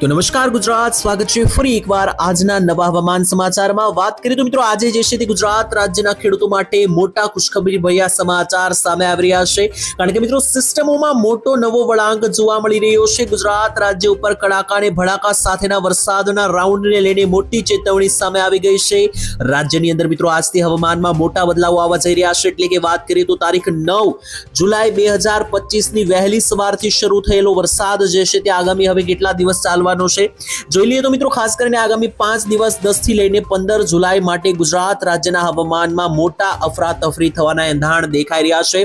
તો નમસ્કાર ગુજરાત, સ્વાગત છે ફરી એકવાર આજના નવા હવામાન સમાચારમાં. વાત કરીએ તો મિત્રો, આજે જે છે તે ગુજરાત રાજ્યના ખેડૂતો માટે મોટા ખુશખબરી ભર્યા સમાચાર સામે આવી રહ્યા છે. કારણ કે મિત્રો, સિસ્ટમોમાં મોટો નવો વળાંક જોવા મળી રહ્યો છે. ગુજરાત રાજ્ય ઉપર કડાકા અને ભડાકા સાથેના વરસાદના રાઉન્ડને લઈને મોટી ચેતવણી સામે આવી ગઈ છે. રાજ્યની અંદર મિત્રો, આજથી હવામાનમાં મોટા બદલાવો આવવા જઈ રહ્યા છે. એટલે કે વાત કરીએ તો તારીખ નવ જુલાઈ બે હજાર પચીસની વહેલી સવારથી શરૂ થયેલો વરસાદ જે છે તે આગામી હવે કેટલા દિવસ ચાલવાનો છે. જોઈ લઈએ તો મિત્રો, ખાસ કરીને આગામી પાંચ દિવસ દસથી લઈને પંદર જુલાઈ માટે ગુજરાત રાજ્યના હવામાનમાં મોટા અફરાતફરી થવાના એંધાણ દેખાઈ રહ્યા છે.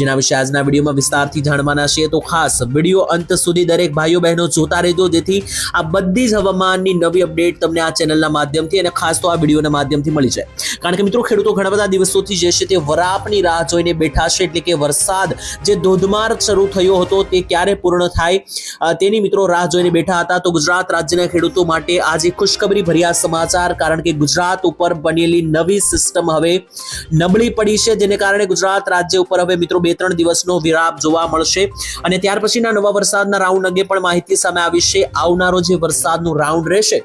જેના વિશે આજના વિડીયોમાં વિસ્તારથી જાણવાના છીએ તો ખાસ વીડિયો અંત સુધી દરેક ભાઈઓ બહેનો જોતા રહેજો. જેથી આ બધી જ હવામાનની નવી અપડેટ તમને આ ચેનલના માધ્યમથી અને ખાસ તો આ વિડીયોના માધ્યમથી મળી જાય. કારણ કે મિત્રો, ખેડૂતો ઘણા બધા દિવસોથી જે છે તે વરાપની રાહ જોઈને બેઠા છે. એટલે કે વરસાદ જે ધોધમાર શરૂ થયો હતો તે ક્યારે પૂર્ણ થાય તેની મિત્રો રાહ જોઈને બેઠા હતા. તો ગુજરાત રાજ્યના ખેડૂતો માટે આજે ખુશખબરી ભર્યા સમાચાર, કારણ કે ગુજરાત ઉપર બનેલી નવી સિસ્ટમ હવે નબળી પડી છે, જેને કારણે ગુજરાત રાજ્ય ઉપર હવે મિત્રો બે ત્રણ દિવસનો વિરામ જોવા મળશે. અને ત્યાર પછીના નવા વરસાદના રાઉન્ડ અંગે પણ માહિતી સામે આવી છે. આવનારો જે વરસાદનું રાઉન્ડ રહેશે,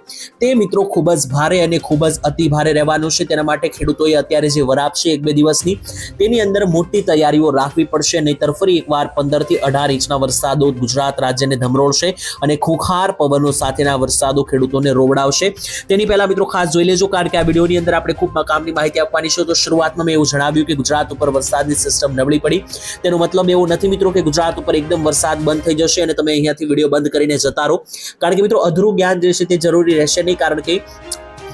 તે મિત્રો ખૂબ જ ભારે અને ખૂબ જ અતિ ભારે રહેવાનું છે. તેના માટે ખેડૂતોએ અત્યારે જે વરાપ છે એક બે દિવસની, તેની અંદર મોટી તૈયારીઓ રાખવી પડશે. નહીતર ફરી એકવાર પંદરથી અઢાર ઇંચના વરસાદો ગુજરાત રાજ્યને ધમરોળશે અને ખૂંખાર પવનો સાથેના વરસાદો ખેડૂતોને રોવડાવશે. તેની પહેલા મિત્રો ખાસ જોઈ લેજો, કારણ કે આ વિડીયોની અંદર આપણે ખૂબ મકામની માહિતી આપવાની છે. તો શરૂઆતમાં મેં એવું જણાવ્યું કે ગુજરાત ઉપર વરસાદની સિસ્ટમ નબળી પડી. તેનો મતલબ એવો નથી મિત્રો કે ગુજરાત ઉપર એકદમ વરસાદ બંધ થઈ જશે અને તમે અહીંયાથી વીડિયો બંધ કરીને જતા રહો. કારણ કે મિત્રો અધૂરું જ્ઞાન જે છે તે જરૂરી રહેશે નહીં. કારણ કે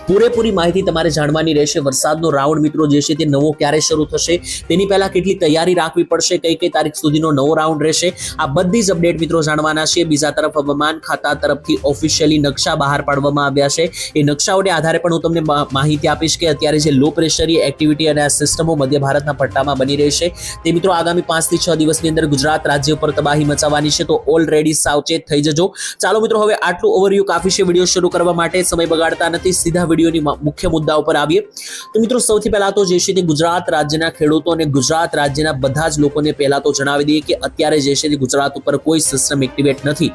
પૂરેપૂરી માહિતી તમારે જાણવાની રહેશે. વરસાદનો રાઉન્ડ મિત્રો જે છે તે નવો ક્યારે શરૂ થશે? તેની પહેલાં કેટલી તૈયારી રાખવી પડશે? કઈ કઈ તારીખ સુધીનો નવો રાઉન્ડ રહેશે? આ બધી જ અપડેટ મિત્રો જાણવાના છે. બીજા તરફ હવામાન ખાતા તરફથી ઓફિશિયલી નકશા બહાર પાડવામાં આવ્યા છે. એ નકશાઓને આધારે પણ હું તમને માહિતી આપીશ કે અત્યારે જે લો પ્રેશરી એક્ટિવિટી અને આ સિસ્ટમો મધ્ય ભારતના પટ્ટામાં બની રહેશે તે મિત્રો આગામી પાંચથી છ દિવસની અંદર ગુજરાત રાજ્ય ઉપર તબાહી મચાવવાની છે તો ઓલરેડી સાવચેત થઈ જજો. ચાલો મિત્રો, હવે આટલું ઓવરવ્યૂ કાફી છે. વીડિયો શરૂ કરવા માટે સમય બગાડતા નથી. સીધા વિડીયોની મુખ્ય મુદ્દા ઉપર આવીએ. તો મિત્રો, સૌથી પહેલા તો જે છે તે ગુજરાત રાજ્યના ખેડૂતો અને ગુજરાત રાજ્યના બધા જ લોકોને પહેલા તો જણાવી દઈએ કે અત્યારે જે છે તે ગુજરાત ઉપર કોઈ સિસ્ટમ એક્ટિવેટ નથી.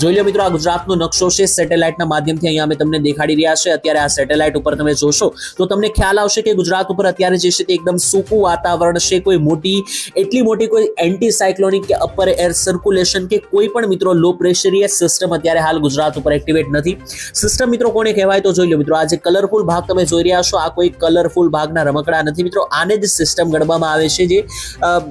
જોઈ લો મિત્રો, આ ગુજરાતનો નકશો છે. સેટેલાઇટના માધ્યમથી અહીંયા અમે તમને દેખાડી રહ્યા છે. અત્યારે આ સેટેલાઇટ ઉપર તમે જોશો, તો તમને ખ્યાલ આવશે કે ગુજરાત ઉપર અત્યારે જે છે તે એકદમ સૂકું વાતાવરણ છે. કોઈ મોટી, એટલી મોટી કોઈ એન્ટી સાયક્લોનિક કે અપર એર સર્ક્યુલેશન કે કોઈ પણ મિત્રો લો પ્રેશરીય સિસ્ટમ અત્યારે હાલ ગુજરાત ઉપર એક્ટિવેટ નથી. સિસ્ટમ મિત્રો કોને કહેવાય તો જોઈ લો મિત્રો આ જે કલરફુલ ભાગ તમે જોઈ રહ્યા છો. આ કોઈ કલરફુલ ભાગના રમકડા નથી. મિત્રો, આને જ સિસ્ટમ ગણવામાં આવે છે જે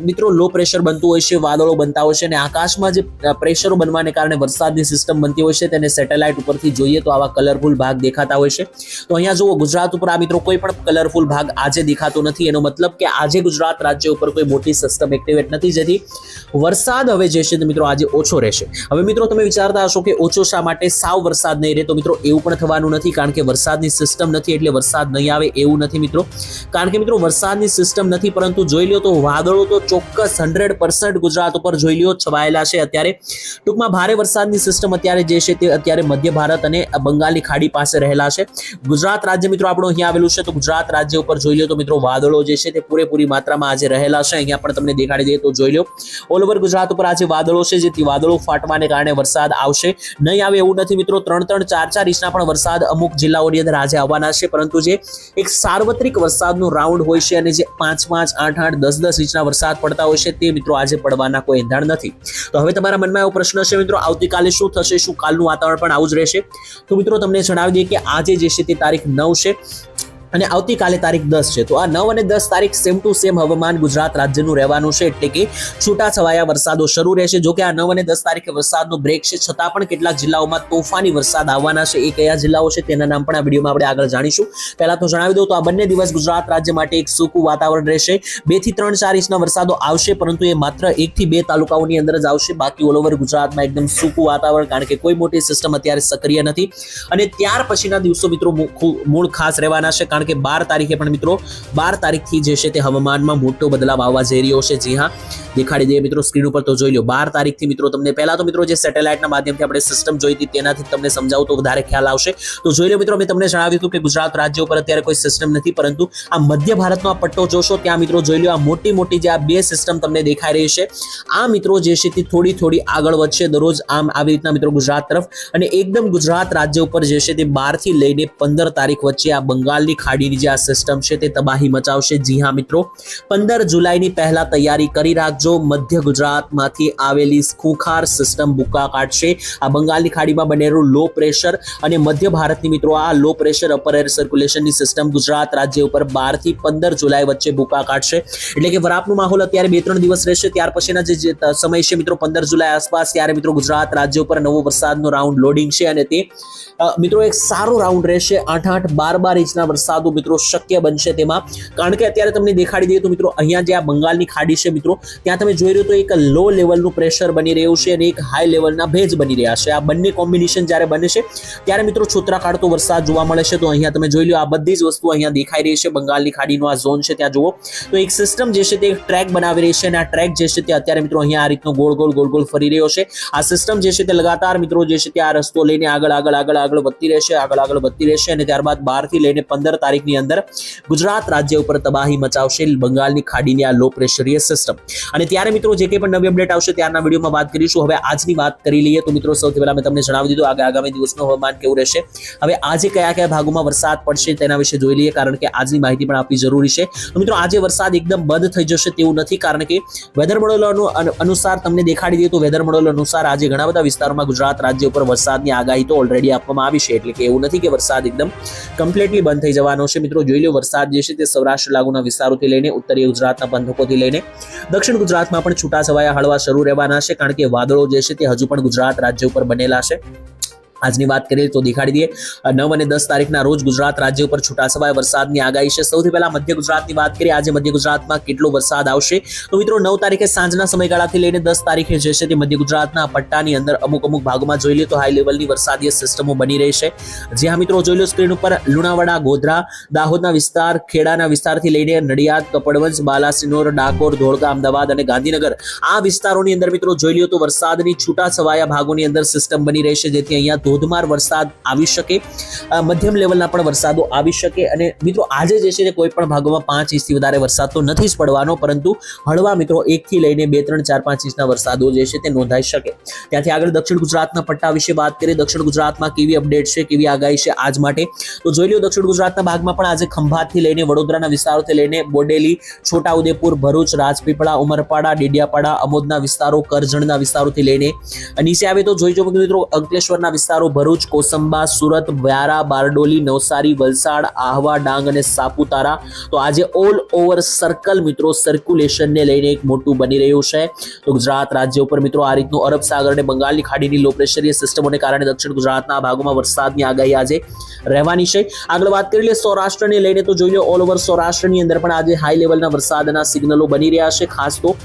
મિત્રો લો પ્રેશર બનતું હોય છે, વાદળો બનતા હોય છે અને આકાશમાં જે પ્રેશરો બનવાને કારણે વરસાદની સિસ્ટમ બનતી હોય છે. તેને સેટેલાઇટ ઉપરથી જોઈએ તો આવા કલરફુલ ભાગ દેખાતા હોય છે. તો અહીંયા જુઓ, ગુજરાત ઉપર આ મિત્રો કોઈ પણ કલરફુલ ભાગ આજે દેખાતો નથી. એનો મતલબ કે આજે ગુજરાત રાજ્ય ઉપર કોઈ મોટી સિસ્ટમ એક્ટિવેટ નથી. જેથી વરસાદ હવે જે છે મિત્રો આજે ઓછો રહેશે. હવે મિત્રો, તમે વિચારતા હશો કે ઓછો શા માટે? સાવ વરસાદ નહીં રહે તો મિત્રો એવું પણ થવાનું નથી. કારણ કે વરસાદની સિસ્ટમ નથી, એટલે વરસાદ નહીં આવે એવું નથી મિત્રો. કારણ કે મિત્રો, વરસાદની સિસ્ટમ નથી, પરંતુ જોઈ લો તો વાદળો તો ચોક્કસ હંડ્રેડ ગુજરાત ઉપર જોઈ લો છવાયેલા છે અત્યારે. ટૂંકમાં ભારે વરસાદની સિસ્ટમ અત્યારે જે છે તે અત્યારે મધ્ય ભારત અને બંગાળની ખાડી પાસે રહેલા છે. ગુજરાત રાજ્ય મિત્રો, આપણું અહીંયા આવેલું છે, તો ગુજરાત રાજ્ય ઉપર જોઈ લો તો મિત્રો, વાદળો જે છે તે પૂરેપૂરી માત્રામાં આજે રહેલા છે. અહીંયા પણ તમને દેખાડી દઈએ તો જોઈ લો ઓલ ઓવર ગુજરાત ઉપર આજે વાદળો છે, જેથી વાદળો ફાટવાને કારણે વરસાદ આવશે. નહીં આવે એવું નથી મિત્રો, ત્રણ ત્રણ ચાર ચાર ઇંચના પણ વરસાદ અમુક જિલ્લાઓની અંદર આજે આવવાના છે. પરંતુ જે એક સાર્વત્રિક વરસાદનો રાઉન્ડ હોય છે અને જે પાંચ પાંચ, આઠ આઠ, દસ દસ ઇંચના વરસાદ પડતા હોય છે તે મિત્રો આજે પડવાના કોઈ એંધાણ નથી. તો હવે તમારા મનમાં એવો પ્રશ્ન છે મિત્રો, આવતીકાલે શું થશે, શું કાલનું વાતાવરણ પણ આવું જ રહેશે? તો મિત્રો તમને જણાવી દઈએ કે આજે જે છે તે તારીખ નવ છે. અને આવતીકાલે તારીખ દસ છે. તો આ નવ અને દસ તારીખ સેમ ટુ સેમ હવામાન ગુજરાત રાજ્યનું રહેવાનું છે. એટલે કે છૂટાછવાયા વરસાદો શરૂ રહેશે. જો કે આ નવ અને દસ તારીખે વરસાદનો બ્રેક છે. છતાં પણ કેટલાક જિલ્લાઓમાં તોફાની વરસાદ આવવાના છે. એ કયા જિલ્લાઓ છે તેના નામ પણ આ વિડીયોમાં આપણે આગળ જાણીશું. પહેલા તો જણાવી દઉં તો આ બંને દિવસ ગુજરાત રાજ્ય માટે એક સૂકું વાતાવરણ રહેશે. બેથી ત્રણ ચાર ઇંચના વરસાદો આવશે, પરંતુ એ માત્ર એક થી બે તાલુકાઓની અંદર જ આવશે. બાકી ઓલ ઓવર ગુજરાતમાં એકદમ સૂકું વાતાવરણ, કારણ કે કોઈ મોટી સિસ્ટમ અત્યારે સક્રિય નથી. અને ત્યાર પછીના દિવસો મિત્રો મૂળ ખાસ રહેવાના છે. કારણ કારણ કે બાર તારીખે પણ મિત્રો, બાર તારીખથી જે છે તે હવામાનમાં મોટો બદલાવ આવવા જઈ રહ્યો છે. જી હા, દેખાડી દઈએ મિત્રો સ્ક્રીન ઉપર તો જોઈ લો બાર તારીખથી મિત્રો તમને પહેલા તો મિત્રો જે સેટેલાઇટના માધ્યમથી આપણે સિસ્ટમ જોઈ હતી તેનાથી તમને સમજાવું તો વધારે ખ્યાલ આવશે. તો જોઈ લો મિત્રો, મેં તમને જણાવ્યું હતું કે ગુજરાત રાજ્ય ઉપર અત્યારે કોઈ સિસ્ટમ નથી, પરંતુ આ મધ્ય ભારતનો આ પટ્ટો જોશો ત્યાં મિત્રો જોઈ લો આ મોટી મોટી જે આ બે સિસ્ટમ તમને દેખાઈ રહી છે. આ મિત્રો જે છે તે થોડી થોડી આગળ વધશે. દરરોજ આમ આવી રીતના મિત્રો ગુજરાત તરફ અને એકદમ ગુજરાત રાજ્ય ઉપર જે છે તે બારથી લઈને પંદર તારીખ વચ્ચે આ બંગાળની ખાડીની જે આ સિસ્ટમ છે તે તબાહી મચાવશે. જી હા, મિત્રો. પંદર જુલાઈની પહેલા તૈયારી કરી રાખજો. મધ્ય ગુજરાતમાંથી આવેલી ખૂંખાર સિસ્ટમ બુકા કાઢશે. આ બંગાળની ખાડીમાં બનેલું લો પ્રેશર અને મધ્ય ભારતની મિત્રો આ લો પ્રેશર અપર એર સર્ક્યુલેશનની સિસ્ટમ ગુજરાત રાજ્ય ઉપર બારથી પંદર જુલાઈ વચ્ચે બુકા કાઢશે. એટલે કે વરાપનું માહોલ અત્યારે બે ત્રણ દિવસ રહેશે. ત્યાર પછીના જે સમય છે મિત્રો પંદર જુલાઈ આસપાસ, ત્યારે મિત્રો ગુજરાત રાજ્ય ઉપર નવો વરસાદનો રાઉન્ડ લોડિંગ છે અને તે મિત્રો એક સારો રાઉન્ડ રહેશે. આઠ આઠ બાર બાર ઇંચના વરસાદો મિત્રો શક્ય બનશે તેમાં. કારણ કે અત્યારે તમને દેખાડી દઈએ તો મિત્રો અહીંયા જે આ બંગાળની ખાડી છે મિત્રો, ત્યાં તમે જોઈ રહ્યો તો એક લો લેવલનું પ્રેશર બની રહ્યું છે અને એક હાઈ લેવલના ભેજ બની રહ્યા છે. આ બંને કોમ્બિનેશન જ્યારે બને છે, ત્યારે મિત્રો છોતરા કાઢતો વરસાદ જોવા મળે છે. તો અહીંયા તમે જોઈ લો આ બધી જ વસ્તુ અહીંયા દેખાઈ રહી છે. બંગાળની ખાડીનો આ ઝોન છે, ત્યાં જુઓ. તો એક સિસ્ટમ જે છે તે એક ટ્રેક બનાવી રહી છે અને આ ટ્રેક જે છે તે અત્યારે મિત્રો અહીંયા આ રીતનો ગોળ ગોળ ગોળ ગોળ ફરી રહ્યો છે. આ સિસ્ટમ જે છે તે લગાતાર મિત્રો જે છે તે આ રસ્તો લઈને આગળ આગળ આગળ આગળ વધતી રહેશે, આગળ આગળ વધતી રહેશે અને ત્યારબાદ બારથી લઈને પંદર તારીખની અંદર ગુજરાત રાજ્ય ઉપર તબાહી મચાવશે. બંગાળની ખાડીની આ લો પ્રેશરીય સિસ્ટમ અને ત્યારે મિત્રો જે કંઈ પણ નવી અપડેટ આવશે ત્યારના વિડીયોમાં વાત કરીશું. હવે આજની વાત કરી લઈએ તો મિત્રો સૌથી પહેલા મેં તમને જણાવી દીધું આગળ આગામી દિવસનું હવામાન કેવું રહેશે. હવે આજે કયા કયા ભાગોમાં વરસાદ પડશે તેના વિશે જોઈ લઈએ, કારણ કે આજની માહિતી પણ આપવી જરૂરી છે. તો મિત્રો આજે વરસાદ એકદમ બંધ થઈ જશે તેવું નથી, કારણ કે વેધર મોડેલો અનુ- અનુ- અનુસાર તમને દેખાડી દઈએ તો વેધર મોડેલ અનુસાર આજે ઘણા બધા વિસ્તારોમાં ગુજરાત રાજ્ય ઉપર વરસાદની આગાહી તો ઓલરેડી આપવામાં આવી છે. એટલે કે એવું નથી કે વરસાદ એકદમ કમ્પ્લીટલી બંધ થઈ જવાનો છે. મિત્રો, જોઈ લો, વરસાદ જે છે તે સૌરાષ્ટ્ર લાગુના વિસ્તારોથી લઈને ઉત્તરીય ગુજરાતના પંથકોથી લઈને દક્ષિણ ગુજરાતમાં પણ છૂટાછવાયા હળવા શરૂ રહેવાના છે, કારણ કે વાદળો જે છે તે હજુ પણ ગુજરાત રાજ્ય ઉપર બનેલા છે. આજની વાત કરીએ તો દેખાડી દઈએ. નવ અને દસ તારીખના રોજ ગુજરાત રાજ્ય ઉપર છૂટાછવાયા વરસાદની આગાહી છે. સૌથી પહેલા મધ્ય ગુજરાતની વાત કરીએ. આજે મધ્ય ગુજરાતમાં કેટલો વરસાદ આવશે? તો મિત્રો, નવ તારીખે સાંજના સમયગાળાથી લઈને દસ તારીખે જે છે તે મધ્ય ગુજરાતના પટ્ટાની અંદર અમુક અમુક ભાગોમાં જોઈ લે તો હાઈ લેવલની વરસાદીય સિસ્ટમો બની રહી છે. જે હા મિત્રો, જોઈ લો સ્ક્રીન ઉપર લુણાવાડા, ગોધરા, દાહોદના વિસ્તાર, ખેડાના વિસ્તારથી લઈને નડિયાદ, કપડવંજ, બાલાસિનોર, ડાકોર, ધોળકા, અમદાવાદ અને ગાંધીનગર આ વિસ્તારોની અંદર મિત્રો જોઈ લો તો વરસાદની છૂટાછવાયા ભાગોની અંદર સિસ્ટમ બની રહી છે. જેથી અહીંયા ધોધમાર વરસાદ આવી શકે મધ્યમ લેવલના પણ વરસાદો આવી શકે અને મિત્રો આજે જે છે તે કોઈ પણ ભાગોમાં પાંચ ઇંચથી વધારે વરસાદ તો નથી જ પડવાનો, પરંતુ હળવા મિત્રો એકથી લઈને બે, ત્રણ, ચાર, પાંચ ઇંચના વરસાદો જે છે તે નોંધાઈ શકે. ત્યાંથી આગળ દક્ષિણ ગુજરાતના પટ્ટા વિશે વાત કરીએ, દક્ષિણ ગુજરાતમાં કેવી અપડેટ છે, કેવી આગાહી છે આજ માટે? તો જોઈ લો દક્ષિણ ગુજરાતના ભાગમાં પણ આજે ખંભાતથી લઈને વડોદરાના વિસ્તારોથી લઈને બોડેલી, છોટાઉદેપુર, ભરૂચ, રાજપીપળા, ઉમરપાડા, ડેડિયાપાડા, અમોદના વિસ્તારો, કરજણના વિસ્તારોથી લઈને. નીચે આવે તો જોઈ જો મિત્રો અંકલેશ્વરના વિસ્તારો ભરૂચ, કોસંબા, સુરત, વ્યારા, બારડોલી, નવસારી, વલસાડ, આહવા, ડાંગ અને સાપુતારા. તો આજે ઓલ ઓવર સર્કલ મિત્રો સર્ક્યુલેશનને લઈને એક મોટું બની રહ્યું છે. તો ગુજરાત રાજ્ય ઉપર મિત્રો આ રીતનું અરબ સાગર અને બંગાળની ખાડીની લો પ્રેશરીય સિસ્ટમોને કારણે દક્ષિણ ગુજરાતના ભાગોમાં વરસાદની આગાહી આજે રહેવાની છે. આગળ વાત કરી લઈએ સૌરાષ્ટ્રને લઈને, તો જોઈ લો ઓલ ઓવર સૌરાષ્ટ્રની અંદર પણ આજે હાઈ લેવલના વરસાદના સિગ્નલો બની રહ્યા છે. ખાસ તો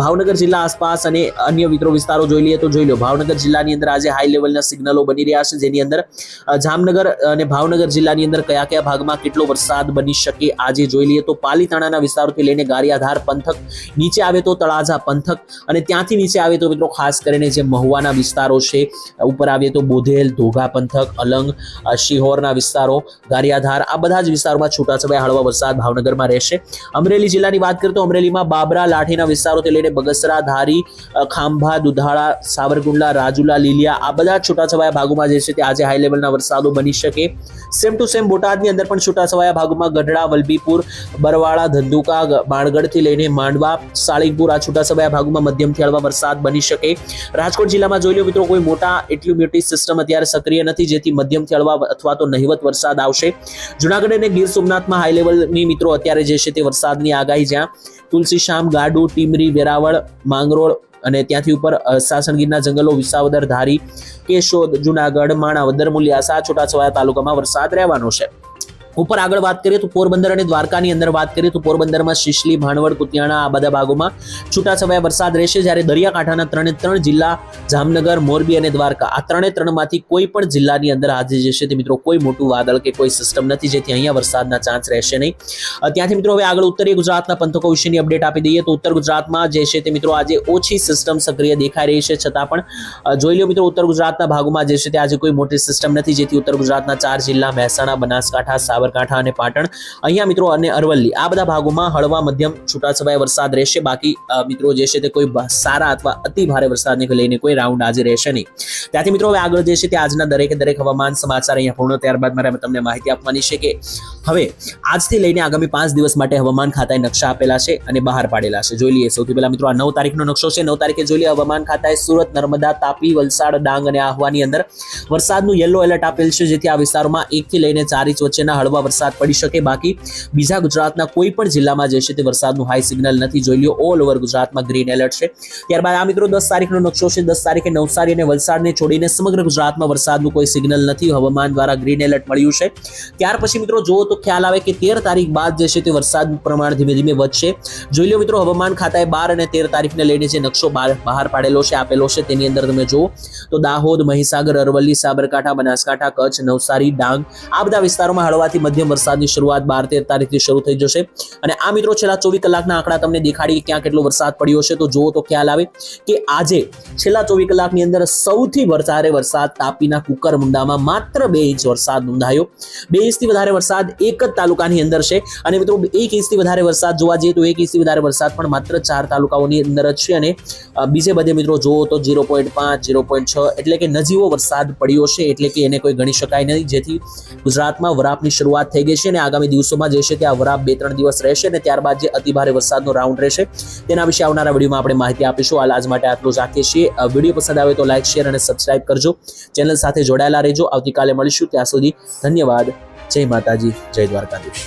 ભાવનગર જિલ્લા આસપાસ અને અન્ય મિત્રો વિસ્તારો જોઈ લઈએ તો જોઈ લો, ભાવનગર જિલ્લાની અંદર આજે હાઈ લેવલના સિગ્નલો બની રહ્યા છે, જેની અંદર જામનગર અને ભાવનગર જિલ્લાની અંદર કયા કયા ભાગમાં કેટલો વરસાદ બની શકે આજે જોઈ લઈએ તો પાલીતાણાના વિસ્તારોથી લઈને ગારિયાધાર પંથક, નીચે આવે તો તળાજા પંથક અને ત્યાંથી નીચે આવે તો મિત્રો ખાસ કરીને જે મહુવાના વિસ્તારો છે, ઉપર આવીએ તો બોધેલ, ધોઘા પંથક, અલંગ શિહોરના વિસ્તારો, ગારિયાધાર, આ બધા જ વિસ્તારોમાં છૂટાછવાયા હળવા વરસાદ ભાવનગરમાં રહેશે. અમરેલી જિલ્લાની વાત કરીએ તો અમરેલીમાં બાબરા લાઠીના વિસ્તારોથી લઈને બગસરા, ધારી ખાંભા, દુધાળા, સાવરકુંડલા, રાજુલા, લીલિયા આ બધા જ છૂટાછવાયા ભાગોમાં જે છે તે આજે હાઈ લેવલના વરસાદો બની શકે. સેમ ટુ સેમ બોટાદની અંદર પણ છૂટાછવાયા ભાગોમાં ગઢડા, વલભીપુર, બરવાળા, ધંધુકા, બાણગઢથી લઈને માંડવા સાળીપુર આ છૂટાછવાયા ભાગોમાં મધ્યમથી હળવા વરસાદ બની શકે. રાજકોટ જિલ્લામાં જોઈ લો મિત્રો કોઈ મોટા એટલ્યુમ્યુટી સિસ્ટમ અત્યારે સક્રિય નથી, જેથી મધ્યમથી હળવા અથવા તો નહિવત વરસાદ આવશે. જુનાગઢ અને ગીર સોમનાથમાં હાઈ લેવલની મિત્રો અત્યારે જે છે તે વરસાદની આગાહી જ્યાં તુલસીશામ, ગાડુ, ટીમરી, વેરાવળ, માંગરોળ અને ત્યાંથી ઉપર સાસણગીરના જંગલો, વિસાવદર ધારી, કેશોદ, જુનાગઢ, માણાવદર, મુલિયાસા, છોટાછવાયા તાલુકામાં વરસાદ રહેવાનો છે. ઉપર આગળ વાત કરીએ તો પોરબંદર અને દ્વારકાની અંદર વાત કરીએ તો પોરબંદરમાં શિશલી, ભાણવડ, કુતિયાણા આ બધા ભાગોમાં છૂટાછવાયા વરસાદ રહેશે જ્યારે દરિયાકાંઠાના ત્રણે ત્રણ જિલ્લા જામનગર, મોરબી અને દ્વારકા આ ત્રણે ત્રણમાંથી કોઈ પણ જિલ્લાની અંદર આજે જે છે તે મિત્રો કોઈ મોટું વાદળ કે કોઈ સિસ્ટમ નથી, જેથી અહીંયા વરસાદના ચાન્સ રહેશે નહીં. ત્યાંથી મિત્રો હવે આગળ ઉત્તરીય ગુજરાતના પંથકો વિશેની અપડેટ આપી દઈએ તો ઉત્તર ગુજરાતમાં જે છે તે મિત્રો આજે ઓછી સિસ્ટમ સક્રિય દેખાઈ રહી છે. છતાં પણ જોઈ લો મિત્રો ઉત્તર ગુજરાતના ભાગોમાં જે છે તે આજે કોઈ મોટી સિસ્ટમ નથી, જેથી ઉત્તર ગુજરાતના ચાર જિલ્લા મહેસાણા, બનાસકાંઠા સાબરકાંઠા અને પાટણ. અહીંયા મિત્રો અને અરવલ્લી. આ બધા ભાગોમાં હળવા મધ્યમ છૂટાછવાયા વરસાદ રહેશે. બાકી મિત્રો જે છે તે કોઈ સારા અથવા અતિ ભારે વરસાદને લઈને કોઈ રાઉન્ડ આજે રહેશે નહીં. ત્યાંથી મિત્રો હવે આગળ જે છે તે આજના દરેકે દરેક હવામાન સમાચાર અહીંયા પૂર્ણ ત્યારબાદ મારે તમને માહિતી આપવાની છે કે હવે આજથી લઈને આગામી પાંચ દિવસ માટે હવામાન ખાતાએ નકશા આપેલા છે અને બહાર પાડેલા છે. જોઈ લઈએ સૌથી પહેલા મિત્રો આ નવ તારીખનો નકશો છે. નવ તારીખે જોઈ લઈએ હવામાન ખાતાએ સુરત, નર્મદા, તાપી, વલસાડ, ડાંગ અને આહવાની અંદર વરસાદનું યલો એલર્ટ આપેલ છે, જેથી આ વિસ્તારોમાં એકથી લઈને ચાર ઇંચ વચ્ચેના હળવા વરસાદ પડી શકે. બાકી બીજા ગુજરાતના કોઈ પણ જિલ્લામાં જે છે તે વરસાદનું હાઈ સિગ્નલ નથી. જોઈ લ્યો ઓલ ઓવર ગુજરાતમાં ગ્રીન એલર્ટ છે. ત્યારબાદ આ મિત્રો દસ તારીખનો નકશો છે. દસ તારીખે નવસારી અને વલસાડને છોડીને સમગ્ર ગુજરાતમાં વરસાદનું કોઈ સિગ્નલ નથી. હવામાન દ્વારા ગ્રીન એલર્ટ મળ્યું છે. ત્યાર પછી મિત્રો જુઓ તો ખ્યાલ આવે કે તેર તારીખ બાદ જે છે તે વરસાદનું પ્રમાણ ધીમે ધીમે વધશે. જોઈ લો મિત્રો, હવામાન ખાતાએ બાર અને તેર તારીખને લઈને જે નકશો બહાર પાડેલો છે, આપેલો છે, તેની અંદર તમે જુઓ તો દાહોદ, મહીસાગર, અરવલ્લી, સાબરકાંઠા, બનાસકાંઠા, કચ્છ, નવસારી, ડાંગ આ બધા વિસ્તારોમાં હળવાથી મધ્યમ વરસાદની શરૂઆત બાર તેર તારીખથી શરૂ થઈ જશે. અને આ મિત્રો છેલ્લા ચોવીસ કલાકના આંકડા તમને દેખાડી ક્યાં કેટલો વરસાદ પડ્યો છે, તો જુઓ તો ખ્યાલ આવે કે આજે છેલ્લા ચોવીસ કલાકની અંદર સૌથી વધારે વરસાદ તાપીના કુકરમુંડામાં માત્ર બે ઇંચ વરસાદ નોંધાયો. બે ઇંચથી વધારે વરસાદ એક જ તાલુકાની અંદર છે. અને મિત્રો, એક ઇંચથી વધારે વરસાદ જોવા જઈએ તો એક ઇંચથી વધારે વરસાદ પણ માત્ર ચાર તાલુકાઓની અંદર જ છે. અને બીજે બધે મિત્રો જુઓ તો ઝીરો પોઈન્ટ પાંચ, ઝીરો પોઈન્ટ છ એટલે કે નજીવો વરસાદ પડ્યો છે એટલે કે એને કોઈ ગણી શકાય નહીં. જેથી ગુજરાતમાં વરાપની શરૂઆત થઈ ગઈ છે અને આગામી દિવસોમાં જે છે તે આ વરાપ બે ત્રણ દિવસ રહેશે અને ત્યારબાદ જે અતિભારે વરસાદનો રાઉન્ડ રહેશે, તેના વિશે આવનારા વિડીયોમાં આપણે માહિતી આપીશું. હાલ આજ માટે આટલું જ રાખીએ છીએ. વીડિયો પસંદ આવે તો લાઇક શેર અને સબસ્ક્રાઇબ કરજો. ચેનલ સાથે જોડાયેલા રહેજો. આવતીકાલે મળીશું. ત્યાં સુધી ધન્યવાદ. જય માતાજી. જય દ્વારકાધીશ.